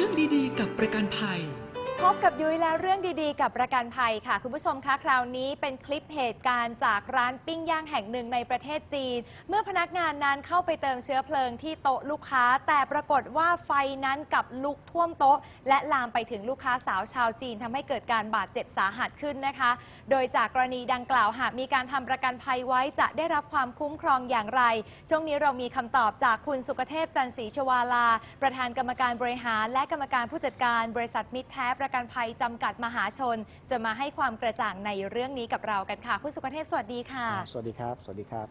รื่องดีๆ กับประกันภัย พบกับยุ้ยและเรื่องดีๆ กับประกันภัยค่ะ คุณผู้ชมคะคราวนี้เป็นคลิปเหตุการณ์จากร้านปิ้งย่างแห่งหนึ่งในประเทศจีน เมื่อพนักงานนั้นเข้าไปเติมเชื้อเพลิงที่โต๊ะลูกค้า แต่ปรากฏว่าไฟนั้นกับลุกท่วมโต๊ะ และลามไปถึงลูกค้าสาวชาวจีนทำให้เกิดการบาดเจ็บสาหัสขึ้นนะคะ โดยจากกรณีดังกล่าวหากมีการทำประกันภัยไว้จะได้รับความคุ้มครองอย่างไร ช่วงนี้เรามีคำตอบจากคุณสุกเทพจันทร์ศรีชวาลา ประธานกรรมการบริหาร และกรรมการผู้จัดการบริษัทมิตรแท้ประกันภัยจำกัดมหาชน จะมาให้ความกระจ่างในเรื่องนี้กับเรากันค่ะ คุณสุกเทพสวัสดีค่ะ สวัสดีครับ สวัสดีครับ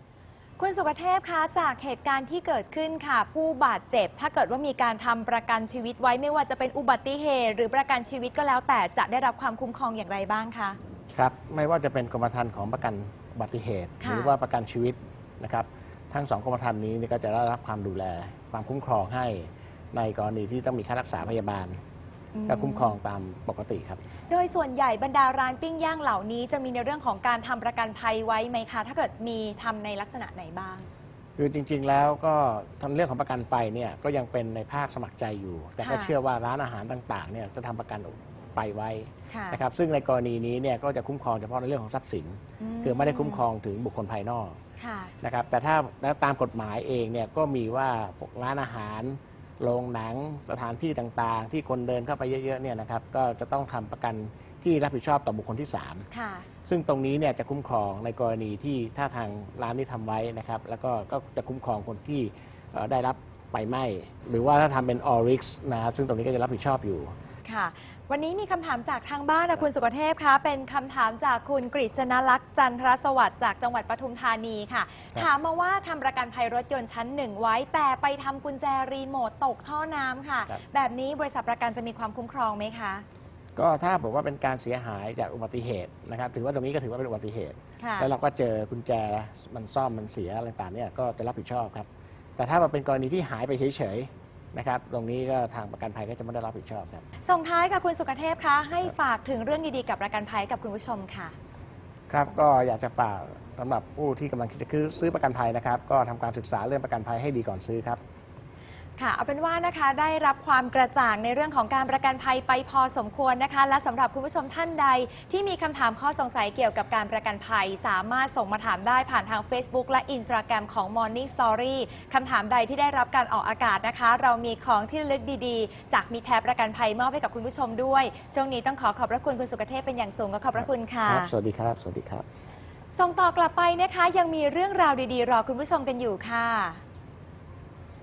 คุณสุกเทพคะจากเหตุการณ์ที่เกิดขึ้นค่ะ ผู้บาดเจ็บ ถ้าเกิดว่ามีการทำประกันชีวิตไว้ไม่ว่าจะเป็นอุบัติเหตุ หรือประกันชีวิตก็แล้วแต่จะได้รับความคุ้มครองอย่างไรบ้างคะ ครับ ไม่ว่าจะเป็นกรมธรรม์ของประกันอุบัติเหตุ ค่ะ หรือว่าประกันชีวิตนะครับ ทั้งสองกรมธรรม์นี้นี่ก็จะได้รับความดูแล ความคุ้มครองให้ในกรณีที่ต้องมีค่ารักษาพยาบาล ก็คุ้มครองตามปกติครับ โดยส่วนใหญ่บรรดาร้านปิ้งย่างเหล่านี้จะมีในเรื่องของการทำประกันภัยไว้ไหมคะ ถ้าเกิดมีทำในลักษณะไหนบ้าง คือจริงๆแล้วก็ทำเรื่องของประกันไปเนี่ยก็ยังเป็นในภาคสมัครใจอยู่ แต่ก็ค่ะ เชื่อว่าร้านอาหารต่างๆเนี่ยจะทำประกันไปไว้ค่ะนะครับซึ่งในกรณีนี้เนี่ยก็จะคุ้มครองเฉพาะในเรื่องของทรัพย์สิน คือไม่ได้คุ้มครองถึงบุคคลภายนอกค่ะ นะครับแต่ถ้าแล้วตามกฎหมายเองเนี่ยก็มีว่าพวกร้านอาหาร โรงหนังสถานที่ต่างๆ ที่คนเดินเข้าไปเยอะๆเนี่ยนะครับก็จะต้องทำประกันที่รับผิดชอบต่อบุคคลที่ค่ะ3ซึ่งตรงนี้เนี่ยจะคุ้มครองในกรณีที่ถ้าทางร้านนี้ทำไว้นะครับ แล้วก็ก็จะคุ้มครองคนที่เอ่อได้รับไฟไหม้หรือว่าถ้าทำเป็น all risk นะครับซึ่งตรงนี้ก็จะรับผิดชอบอยู่ ค่ะ วันนี้มีคำถามจากทางบ้านนะคุณสุกเทพคะเป็นคำถามจากคุณกฤษณลักษณ์จันทรสวัสดิ์จากจังหวัดปทุมธานีค่ะครับถามมาว่าทำประกันภัยรถยนต์ชั้นหนึ่งไว้ แต่ไปทำกุญแจรีโมทตกท่อน้ำค่ะ ครับ แบบนี้บริษัทประกันจะมีความคุ้มครองไหมคะ ก็ถ้าบอกว่าเป็นการเสียหายจากอุบัติเหตุนะครับถือว่าตรงนี้ก็ถือว่าเป็นอุบัติเหตุ ค่ะ แล้วเราก็เจอกุญแจมันซ่อมมันเสียอะไรต่างๆเนี่ยก็จะรับผิดชอบครับ แต่ถ้ามันเป็นกรณีที่หายไปเฉยๆ นะครับตรงนี้ก็ทางประกันภัยก็จะไม่ได้รับผิดชอบครับ ส่งท้ายค่ะคุณสุกเทพคะให้ฝากถึงเรื่องดีๆกับประกันภัยกับคุณผู้ชมค่ะ ครับก็อยากจะฝากสำหรับผู้ที่กำลังคิดจะซื้อประกันภัยนะครับ ก็ทำการศึกษาเรื่องประกันภัยให้ดีก่อนซื้อครับ ค่ะเอาเป็นว่านะคะได้รับความกระจ่างในเรื่องของการประกันภัยไปพอสมควรนะคะ และสำหรับคุณผู้ชมท่านใด ที่มีคำถามข้อสงสัยเกี่ยวกับการประกันภัย สามารถส่งมาถามได้ผ่านทาง Facebook และ Instagram ของ Morning Story คำถามใดที่ได้รับการออกอากาศนะคะ เรามีของที่ระลึกดีๆ จากมีแทบประกันภัยมอบให้กับคุณผู้ชมด้วย ช่วงนี้ต้องขอขอบพระคุณคุณสุกเทพเป็นอย่างสูงก็ขอบพระคุณค่ะครับสวัสดีครับ สวัสดีครับ ส่งต่อกลับไปนะคะ ยังมีเรื่องราวดีๆ รอคุณผู้ชมกันอยู่ค่ะ